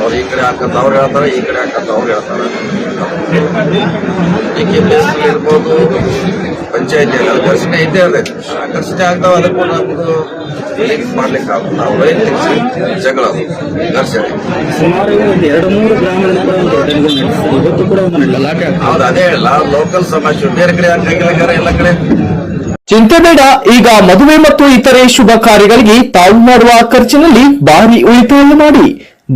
ಅವ್ರು ಈ ಕಡೆ ಹಾಕಂತ ಅವ್ರು ಹೇಳ್ತಾರೆ ಈ ಕಡೆ ಹಾಕಂತ ಅವ್ರು ಹೇಳ್ತಾರೆ. ಡಿ ಕೆ ಪಿ ಎಸ್ ಇರ್ಬೋದು ಪಂಚಾಯತಿಯಲ್ಲಿ ಘರ್ಷಣೆ ಇದ್ದೇ ಅದೇ ಆ ಘರ್ಷಣೆ ಆಗ್ತಾವ ಅದಕ್ಕೂ ನಮ್ದು ಲಿಂಕ್ ಮಾಡ್ಲಿಕ್ಕೆ ಆಗುತ್ತೆ. ನಾವು ವೈಯಕ್ತಿಕ ಜಗಳ ಅದು, ಘರ್ಷಣೆ. ಸುಮಾರು ಎರಡು ಮೂರು ಹೌದು ಅದೇ ಹೇಳ ಲೋಕಲ್ ಸಮಾಜ ಬೇರೆ ಕಡೆ ಹಾಕಿಲ್ಲ ಎಲ್ಲ ಕಡೆ? ಚಿಂತೆ ಬೇಡ ಈಗ ಮದುವೆ ಮತ್ತು ಇತರೆ ಶುಭ ಕಾರ್ಯಗಳಿಗೆ ತಾವು ಮಾಡುವ ಖರ್ಚಿನಲ್ಲಿ ಭಾರಿ ಉಳಿತಾಯ ಮಾಡಿ.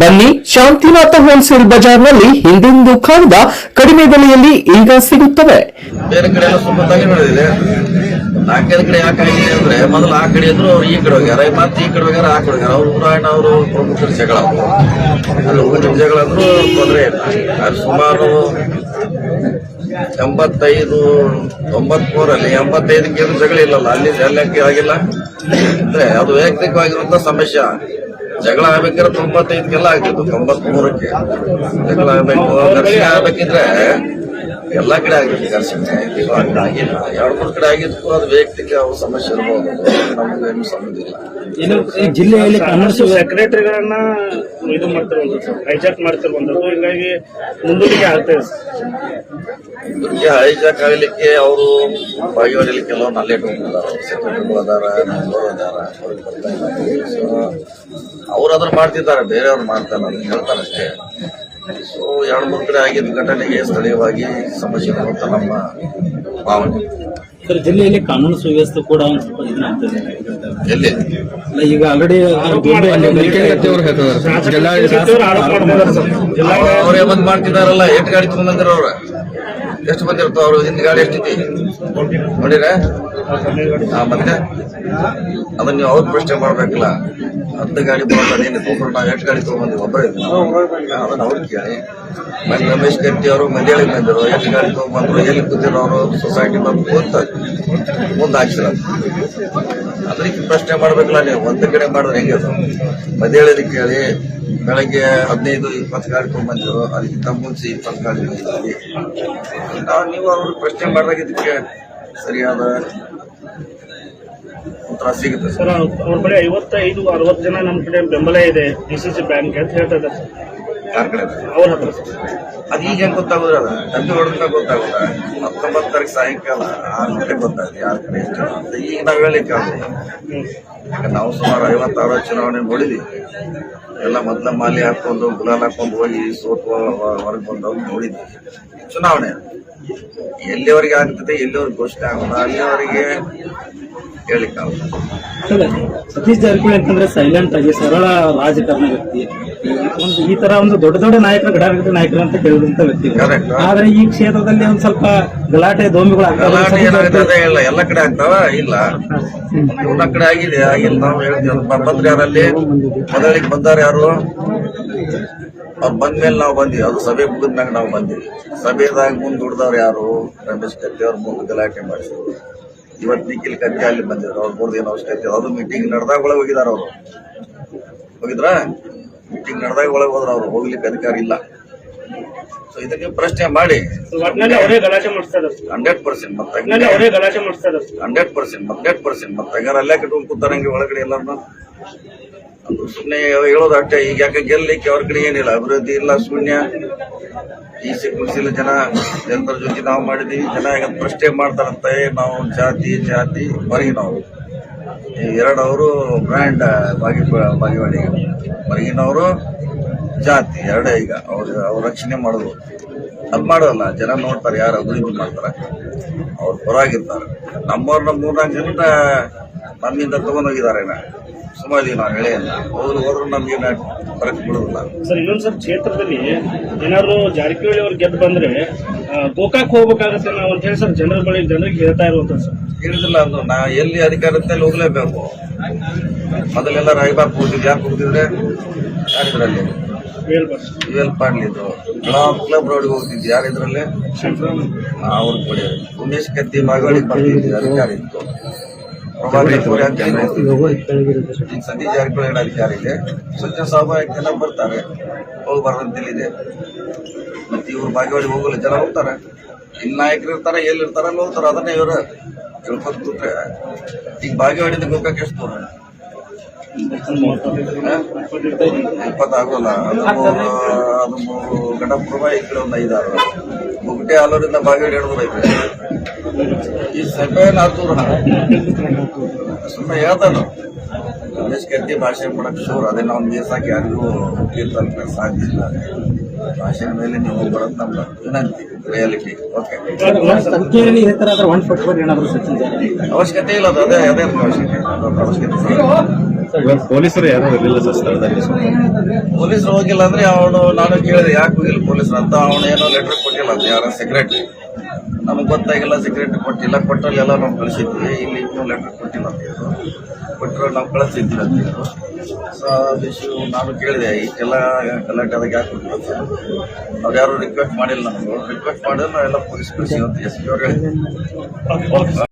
ಬನ್ನಿ ಶಾಂತಿನಾಥ ಹೋಲ್ಸೇಲ್ ಬಜಾರ್ನಲ್ಲಿ ಹಿಂದೆಂದೂ ಕಾಣದ ಕಡಿಮೆ ಬೆಲೆಯಲ್ಲಿ ಈಗ ಸಿಗುತ್ತವೆ. ಬೇರೆ ಕಡೆ ಎಲ್ಲ ಸ್ವಲ್ಪ ತಲೆ ನಡೆದಿದೆ ನಾಲ್ಕೈದು ಕಡೆ ಯಾಕಾಗಿದೆ ಅಂದ್ರೆ ಮೊದಲು ಆ ಕಡೆ ಇದ್ರು ಅವ್ರು ಈ ಕಡೆ ಹೋಗ್ಯಾರ, ಮತ್ತೆ ಈ ಕಡೆ ಹೋಗ್ಯಾರ, ಆ ಕಡೆ ಹೋಗ್ಯಾರ. ಅವ್ರು ಊರಾಯಣ ಅವರು ಪ್ರಮುಖರು ಜಗಳ. ಅಲ್ಲಿ ಊರಿನ ಜಗಳ ಅಂದ್ರೂ ತೊಂದರೆ ಇಲ್ಲ. ಅಲ್ಲಿ ಸುಮಾರು ಎಂಬತ್ತೈದು, ತೊಂಬತ್ಮೂರಲ್ಲಿ ಎಂಬತ್ತೈದಕ್ಕೆ ಏನು ಜಗಳ ಇಲ್ಲಲ್ಲ, ಅಲ್ಲಿ ಅಲ್ಲಿ ಆಗಿಲ್ಲ. ಅಂದ್ರೆ ಅದು ವೈಯಕ್ತಿಕವಾಗಿರುವಂತ ಸಮಸ್ಯೆ. ಜಗಳ ಆಗ್ಬೇಕಾದ್ರೆ ತೊಂಬತ್ತೈದಕ್ಕೆಲ್ಲ ಆಗ್ತಿತ್ತು ತೊಂಬತ್ಮೂರಕ್ಕೆ. ಜಗಳ ಆಗ್ಬೇಕು ಘರ್ಷಣೆ ಆಗ್ಬೇಕಿದ್ರೆ ಎಲ್ಲ ಕಡೆ ಆಗಿದೆ ಘರ್ಷಣೆ ಇವಾಗ ಆಗಿಲ್ಲ ಎರಡು ಮೂರು ಕಡೆ ಆಗಿದ್ದು ಅದು ವೈಯಕ್ತಿಕ ಸಮಸ್ಯೆ ಇರ್ಬೋದು. ನಮಗೇನು ಸಂಬಂಧ ಇಲ್ಲ. ಜಿಲ್ಲೆಯಲ್ಲಿ ಕನ್ನಡ ಸೆಕ್ರೆಟರಿಗಳನ್ನ ಇದು ಮಾಡ್ತಿರುವಂಥದ್ದು ಹೈಜಾಕ್ ಮಾಡ್ತಿರುವಂಥದ್ದು ಹೀಗಾಗಿ ಮುಂದೂಡಿಕೆ ಆಗ್ತಾ ಇದೆ. ಇವ್ರಿಗೆ ಹೈಜಾಕ್ ಆಗಲಿಕ್ಕೆ ಅವರು ಭಾಗಿಯಾಗಲಿಕ್ಕೆ ಕೆಲವೊಂದು ಅಲ್ಲೇ ಸೆಕ್ರೆಟರಿಗಳು ಅದಾರ ನಮ್ಮವರು ಅದಾರ ಅವ್ರಿಗೆ ಬರ್ತಾ ಇಲ್ಲ ಸೊ ಅವ್ರು ಅದನ್ನ ಮಾಡ್ತಿದ್ದಾರೆ ಬೇರೆಯವ್ರು ಮಾಡ್ತಾರೆ ಹೇಳ್ತಾರಷ್ಟೇ ಹೇಳ್ತಾರೆ ಅಷ್ಟೇ. ಸೊ ಎರಡು ಮೂರು ಕಡೆ ಆಗಿದ್ದ ಘಟನೆಗೆ ಸ್ಥಳೀಯವಾಗಿ ಸಮಸ್ಯೆ ಅಂತ ನಮ್ಮ ಭಾವನೆ. ಸರ್ ಜಿಲ್ಲೆಯಲ್ಲಿ ಕಾನೂನು ಸುವ್ಯವಸ್ಥೆ ಕೂಡ ಎಲ್ಲಿ? ಈಗ ಆಲ್ರೆಡಿ ಏನ್ ಅವರೇ ಬಂದ್ ಮಾಡ್ತಿದಾರಲ್ಲ? ಎಷ್ಟು ಗಾಡಿ ತಗೊಂಡ್ಬಂದಿರ ಅವ್ರ? ಎಷ್ಟು ಬಂದಿರ್ತಾವ ಅವ್ರು? ಹಿಂದ್ ಗಾಡಿ ಎಷ್ಟಿದೆ? ನೋಡಿರ ಆ, ಮತ್ತೆ? ಅದನ್ನ ನೀವು ಅವ್ರ ಪ್ರಶ್ನೆ ಮಾಡ್ಬೇಕಲ್ಲ. ಹತ್ತು ಗಾಡಿ ನೀನು ಎಷ್ಟು ಗಾಡಿ ತಗೊಂಡ್ಬಂದಿವಿ ಒಬ್ಬರೇ ಅವ್ರು ಕೇಳಿ. ರಮೇಶ್ ಗಟ್ಟಿ ಅವರು ಮನೆಯೊಳಗೆ ಬಂದಿರು ಎಷ್ಟು ಗಾಡಿ ತಗೊಂಡ್ಬಂದ್ರು, ಎಲ್ಲಿ ಕೂತಿರೋ ಅವರು ಸೊಸೈಟಿ ಬಂದು ಕೂತ ಮುಂದೆ ಹಾಕ್ಸಿರ ಅದಕ್ಕೆ ಪ್ರಶ್ನೆ ಮಾಡ್ಬೇಕಲ್ಲ ನೀವು, ಒಂದು ಕಡೆ ಮಾಡಿದ್ರೆ ಹೆಂಗೆ ಅದು? ಮದೇಳಿದ ಕೇಳಿ, ಬೆಳಗ್ಗೆ ಹದಿನೈದು, ಇಪ್ಪತ್ತು ಗಾಡಿ ತೊಗೊಂಡ್ಬಂದಿರು ಅದಕ್ಕಿಂತ ಮುಂಚೆ ಇಪ್ಪತ್ತು ಗಾಡಿ ನಾವು ನೀವು ಅವ್ರಿಗೆ ಪ್ರಶ್ನೆ ಮಾಡಿದಾಗ ಇದಕ್ಕೆ ಸರಿಯಾದ ಉತ್ತರ ಸಿಗುತ್ತೆ ಸರ್. ಅವ್ರ ಬಳಿ ಐವತ್ತೈದು ಅರವತ್ತು ಜನ ನಮ್ಮ ಕಡೆ ಬೆಂಬಲ ಇದೆ ಡಿ ಸಿ ಸಿ ಬ್ಯಾಂಕ್ ಅಂತ ಹೇಳ್ತಾ ಇದ್ದಾರೆ ಯಾರ ಕಡೆ? ಅವ್ರ ಹತ್ರ ಅದು ಈಗ ಹೆಂಗ್ ಗೊತ್ತಾಗೋದ್ರ ಅದು ಹೊಡೆದ ಗೊತ್ತಾಗೋದ ಹತ್ತೊಂಬತ್ತು ತಾರೀಕು ಸಾಯಂಕಾಲ ಆರು ಗಂಟೆಗೆ ಗೊತ್ತಾಗುತ್ತೆ ಯಾರ ಕಡೆ ಎಷ್ಟು ಜನ ಅಂತ. ಈಗ ನಾವು ಹೇಳಿಕ್ಕೆ ನಾವು ಸುಮಾರು ಐವತ್ತಾರು ಚುನಾವಣೆ ನೋಡಿದ್ವಿ. ಎಲ್ಲ ಮೊದ್ಲ ಮಾಲಿ ಹಾಕೊಂಡು ಗುಲಾಲ್ ಹಾಕೊಂಡು ಹೋಗಿ ಸೋತು ಹೊರಗೆ ಬಂದವ್ರು ನೋಡಿದ್ವಿ. ಚುನಾವಣೆ. ಎಲ್ಲಿವರೆಗೆ ಆಗ್ತದೆ ಎಲ್ಲಿವರೆಗೆ ಘೋಷಣೆ ಆಗಲ್ಲ ಅಲ್ಲಿವರೆಗೆ ಹೇಳಿಕ್ಕೆ ಆಗೋದು ಸರ್, ಸತೀಶ್ ಜಾರಕಿಹೊಳಿ ಅಂತಂದ್ರೆ ಸೈಲೆಂಟ್ ಆಗಿ ಸರಳ ರಾಜಕಾರಣ ವ್ಯಕ್ತಿ. ಒಂದು ಈ ತರ ಒಂದು ದೊಡ್ಡ ದೊಡ್ಡ ನಾಯಕರು ಗಡಾರ ನಾಯಕರು ಅಂತ ಕೇಳಿದಂತ ವ್ಯಕ್ತಿ. ಆದ್ರೆ ಈ ಕ್ಷೇತ್ರದಲ್ಲಿ ಒಂದ್ ಸ್ವಲ್ಪ ಗಲಾಟೆ ದೋಮಿಗಳು ಇಲ್ಲ ಎಲ್ಲ ಕಡೆ ಆಗ್ತಾವ? ಇಲ್ಲ. ಎಲ್ಲ ಕಡೆ ಆಗಿದೆ ಆಗಿಲ್ಲ. ನಾವು ಹೇಳ್ತೀವಿ ಬಂದ್ರೆ ಯಾರಲ್ಲಿ? ಮೊದಲಿಗೆ ಬಂದಾರ ಯಾರು? ಅವ್ರು ಬಂದ್ಮೇಲೆ ನಾವು ಬಂದಿವಿ. ಅದು ಸಭೆ ಮುಗಿದ್ಮ್ಯಾಗ ನಾವು ಬಂದಿವಿ. ಸಭೆದಾಗ ಮುಂದ್ ದುಡ್ದವ್ರು ಯಾರು? ರಮೇಶ್ ಕತ್ತಿ ಅವ್ರು ಮುಂದೆ ಗಲಾಟೆ ಮಾಡಿಸಿದ್ರು ಇವತ್ತು ನಿಖಿಲ್ ಕತ್ತಿ ಅಲ್ಲಿ ಬಂದಿದ್ರು. ಅವ್ರ ಮೂರ್ದು ಏನು ಅವಶ್ಯಕತೆ ಅದು ಮೀಟಿಂಗ್ ನಡೆದಾಗ ಒಳಗೆ ಹೋಗಿದಾರ ಅವರು. ಹೋಗಿದ್ರ? ಮೀಟಿಂಗ್ ನಡೆದಾಗ ಒಳಗೆ ಹೋದ್ರ ಅವ್ರು. ಹೋಗ್ಲಿಕ್ಕೆ ಅಧಿಕಾರ ಇಲ್ಲ. ಸೊ ಇದಕ್ಕೆ ಪ್ರಶ್ನೆ ಮಾಡಿ. Hundred percent hundred percent hundred percent. ಮತ್ತೆ ಹಂಗಾರೆ ಅಲ್ಲೇ ಕಟ್ಕೊಂಡು ಕೂತಾರಂಗೆ ಒಳಗಡೆ ಎಲ್ಲರನ್ನ. ಅದು ಸುಮ್ಮನೆ ಹೇಳೋದು ಅಷ್ಟೇ ಈಗ ಯಾಕೆ ಗೆಲ್ಲಲಿಕ್ಕೆ ಅವ್ರ ಕಡೆ ಏನಿಲ್ಲ ಅಭಿವೃದ್ಧಿ ಇಲ್ಲ ಶೂನ್ಯ. ಈ ಸಿಕ್ಕಿಲ್ಲ ಜನ ಜನರ ಜೊತೆ ನಾವು ಮಾಡಿದ್ವಿ. ಜನ ಈಗ ಪ್ರಶ್ನೆ ಮಾಡ್ತಾರಂತೆ ನಾವು ಜಾತಿ ಜಾತಿ ಬರೀ ಈ ಎರಡು ಅವರು ಬ್ರ್ಯಾಂಡ್ ಬಾಗಿ ಬಾಗಿವಾಡಿಗೆ ಹೊರಗಿನವರು ಜಾತಿ ಎರಡೇ ಈಗ. ಅವ್ರ ಅವ್ರ ರಕ್ಷಣೆ ಮಾಡೋದು. ಅದು ಮಾಡೋಲ್ಲ ಜನ ನೋಡ್ತಾರೆ ಯಾರು ಇದು ಮಾಡ್ತಾರೆ. ಅವ್ರು ಪರವಾಗಿರ್ತಾರೆ ನಮ್ಮವ್ರನ್ನ ಮೂರ್ನಾಲ್ಕು ಜನ ನಮ್ಮಿಂದ ತಗೊಂಡೋಗಿದ್ದಾರೆ ಸುಮಾರು ನಾವು ಹೇಳೆಯಲ್ಲ ಹೋದ್ರು ಹೋದ್ರು ನಮ್ಗೆ ಫರಕ್ ಬಿಡೋದಿಲ್ಲ ಸರ್ ಇನ್ನೊಂದು ಸರ್ ಕ್ಷೇತ್ರದಲ್ಲಿ ಏನಾದ್ರು ಜಾರಕಿಹೊಳಿ ಅವ್ರು ಗೆದ್ದು ಬಂದ್ರೆ ಗೋಕಾಕ್ ಹೋಗ್ಬೇಕಾಗತ್ತೆ ನಾವು ಅಂತ ಹೇಳಿ ಸರ್ ಜನರ ಬಳಿ ಜನರಿಗೆ ಹೇಳ್ತಾ ಇರುವಂತ ಸರ್. ಹೇಳಿದಿಲ್ಲ ಅದು ನಾ ಎಲ್ಲಿ ಅಧಿಕಾರದಲ್ಲಿ ಹೋಗ್ಲೇಬೇಕು? ಮೊದಲೆಲ್ಲ ರಾಯಬಾಗ್ ಹೋಗ್ತಿದ್ವಿ ಯಾಕೆ ಹೋಗ್ತಿದ್ರೆ ಟ್ವೆಲ್ ಪಾಡ್ಲಿದ್ರು ಕ್ಲಬ್ ರೋಡ್ಗೆ ಹೋಗ್ತಿದ್ವಿ. ಯಾರಿದ್ರಲ್ಲಿ ಅವ್ರ ಕೂಡ ಉಮೇಶ್ ಕತ್ತಿ ಮಗಳಿ ಬರ್ತಿದ್ವಿ ಅಧಿಕಾರ ಇತ್ತು. ಈಗ ಸತೀಶ್ ಜಾರಕಿಹೊಳಿ ಹೇಳೋ ಅಧಿಕಾರ ಇದೆ. ಸ್ವಚ್ಛ ಸ್ವಾಭಾವಿಕ ಜನ ಬರ್ತಾರೆ. ಹೋಗಿ ಇದೆ ಮತ್ತೆ ಇವ್ರು ಬಾಗೇವಾಡಿ ಹೋಗಲ್ಲ. ಜನ ಹೋಗ್ತಾರೆ. ಇಲ್ಲಿ ನಾಯಕರು ಇರ್ತಾರೆ ಎಲ್ಲಿರ್ತಾರಲ್ಲ ಹೋಗ್ತಾರೆ. ಅದನ್ನೇ ಇವರು ಕೂತ್ರೆ ಈಗ ಬಾಗೇವಾಡಿದ ಗೋಕಾಕ್ ಎಷ್ಟು ದೂರ ಇಪ್ಪತ್ತಾಗೋಲ್ಲ. ಅದು ಮೂರು ಈ ಕಡೆ ಒಂದು ಐದಾರು. ಮುಗುಟೆ ಆಲೂರಿಂದ ಹಿಡಿದು ಈ ಸುಮ್ಮನೆ ಹೇಳ್ತಾನು. ಭಾಷೆ ಮಾಡಕ್ ಶೂರ್. ಅದೇ ನಾವು ಮೀರ್ಸಾಕ್ ಯಾರಿಗೂ ತೀರ್ಥಕ್ಕೆ ಸಾಧ್ಯ ಇಲ್ಲ. ಭಾಷೆ ಮೇಲೆ ನೀವು ಬರೋದು ನಮ್ಮ ವಿನಂತಿ ರಿಯಾಲಿಟಿ. ಓಕೆ ಅವಶ್ಯಕತೆ ಇಲ್ಲ ಅದು. ಅದೇ ಅದೇ ಅವಶ್ಯಕತೆ. ಅವಶ್ಯಕತೆ. ಪೊಲೀಸರು ಯಾರು ಇರಲಿಲ್ಲ ಸರ್ ಸ್ಥಳದಲ್ಲಿ? ಪೊಲೀಸರು ಹೋಗಿಲ್ಲ ಅಂದ್ರೆ ಅವನು, ನಾನು ಕೇಳಿದೆ, ಯಾಕೆ ಹೋಗಿಲ್ಲ ಪೊಲೀಸರು ಅಂತ? ಅವನು ಏನೋ ಲೆಟರ್ ಕೊಟ್ಟಿಲ್ಲ ಅಂತ, ಯಾರ ಸೆಕ್ರೆಟರಿ ನಮಗೆ ಗೊತ್ತಾಗಿಲ್ಲ ಸೆಕ್ರೆಟರಿ ಕೊಟ್ಟಿಲ್ಲ. ಕೊಟ್ಟಲ್ಲಿ ಎಲ್ಲ ನಾವು ಕಳಿಸಿದ್ವಿ. ಇಲ್ಲಿ ಇನ್ನೂ ಲೆಟರ್ ಕೊಟ್ಟಿಲ್ಲ ಅಂತ ಕೊಟ್ಟರು ನಾವು ಕಳಿಸಿದ್ವಿ ಅಂತ ಹೇಳಿದ್ರು ಸೊ ನಾನು ಕೇಳಿದೆ ಇಷ್ಟೆಲ್ಲ ಕಲೆಕ್ಟ್ ಅದಕ್ಕೆ ಯಾಕೆ ಕೊಟ್ಟಿಲ್ಲ ಅಂತ ಅವ್ರು ಯಾರು ರಿಕ್ವೆಸ್ಟ್ ಮಾಡಿಲ್ಲ ನಮಗೆ. ರಿಕ್ವೆಸ್ಟ್ ಮಾಡಿದ್ರೆ ನಾವೆಲ್ಲ ಪೊಲೀಸ್ ಕಳಿಸಿ ಅಂತ ಎಸ್ ಪಿ ಅವ್ರು